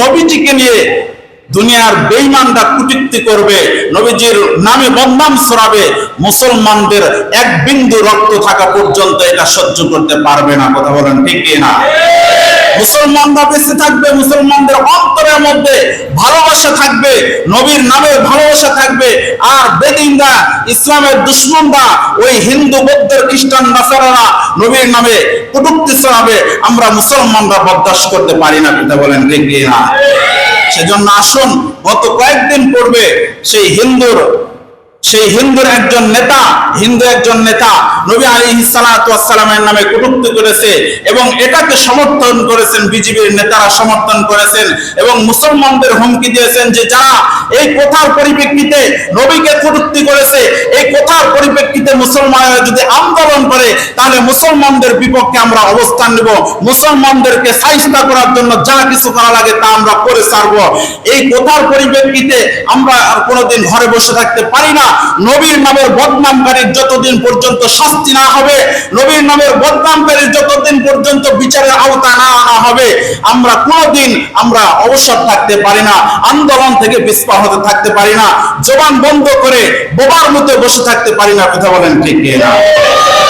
নবীজিকে নিয়ে দুনিয়ার বেঈমানরা কুটিক্তি করবে, নবীজির নামে বদনাম ছড়াবে, মুসলমানদের এক বিন্দু রক্ত থাকা পর্যন্ত এটা সহ্য করতে পারবে না, কথা বলেন ঠিক না মুসলমানরা বেঁচে থাকবে, মুসলমানদের অন্তরের মধ্যে ভালোবাসা থাকবে, নবীর নামে ভালোবাসা থাকবে, আর বেদিনরা ইসলামের দুশ্মনরা, ওই হিন্দু বৌদ্ধের খ্রিস্টান, নাসারারা নবীর নামে কটুক্তি ছড়াবে, আমরা মুসলমানরা বরদাস্ত করতে পারি না, পিতা বলেন, ঠিক না? সেজন্য আসুন, গত কয়েকদিন পূর্বে সেই হিন্দুর সেই হিন্দুর একজন নেতা হিন্দু একজন নেতা, নবী আলী সালামের নামে কটুক্তি করেছে এবং এটাকে সমর্থন করেছেন, বিজেপির নেতারা সমর্থন করেছেন এবং মুসলমানদের হুমকি দিয়েছেন যে যারা এই কথার পরিপ্রেক্ষিতে নবীকে কটুক্তি করেছে, এই কথার পরিপ্রেক্ষিতে মুসলমানরা যদি আন্দোলন করে, তাহলে মুসলমানদের বিপক্ষে আমরা অবস্থান নেব। মুসলমানদেরকে সাহিস্তা করার জন্য যা কিছু করা লাগে তা আমরা করে ছাড়ব। এই কথার পরিপ্রেক্ষিতে আমরা আর কোনোদিন ঘরে বসে থাকতে পারি না। নবীর নামের বদনামকারীর যতদিন পর্যন্ত শাস্তি না হবে, নবীর নামের বদনামকারীর যতদিন পর্যন্ত বিচারের আওতা না আনা হবে, আমরা কোনোদিন আমরা অবসর থাকতে পারি না, আন্দোলন থেকে পিছপা হতে থাকতে পারি না, জবান বন্ধ করে বোবার মতো বসে থাকতে পারি না, কথা বলেন ঠিক না